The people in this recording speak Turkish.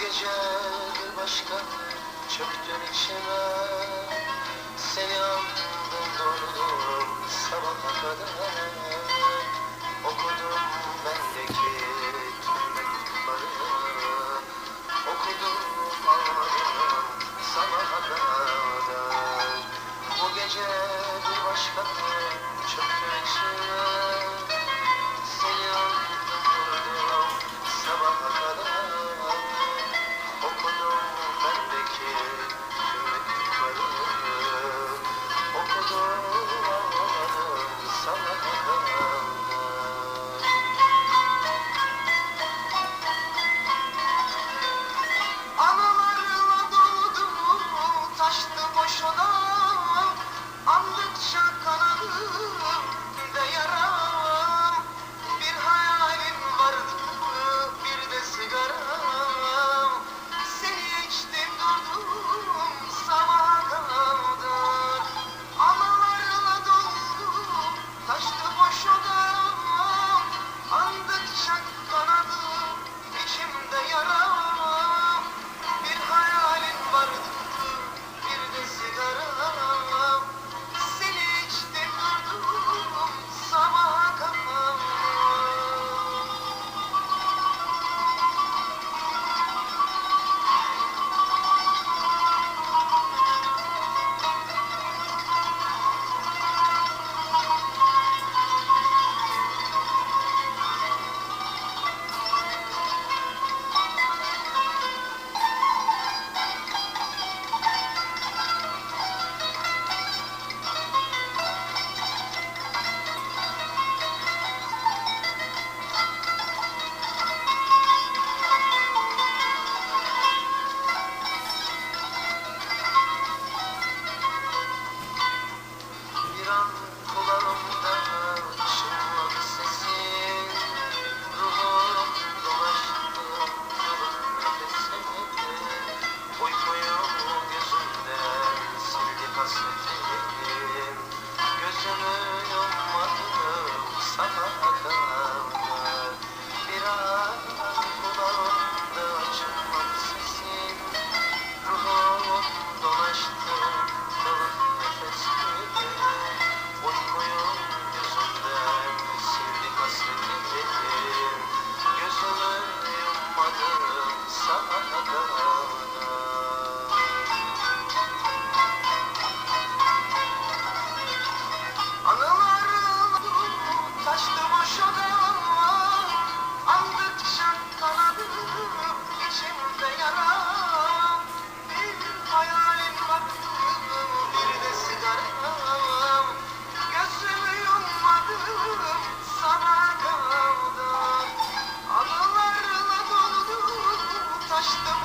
gece bir başka çöktün içime. Seni andım durdum Bye-bye. что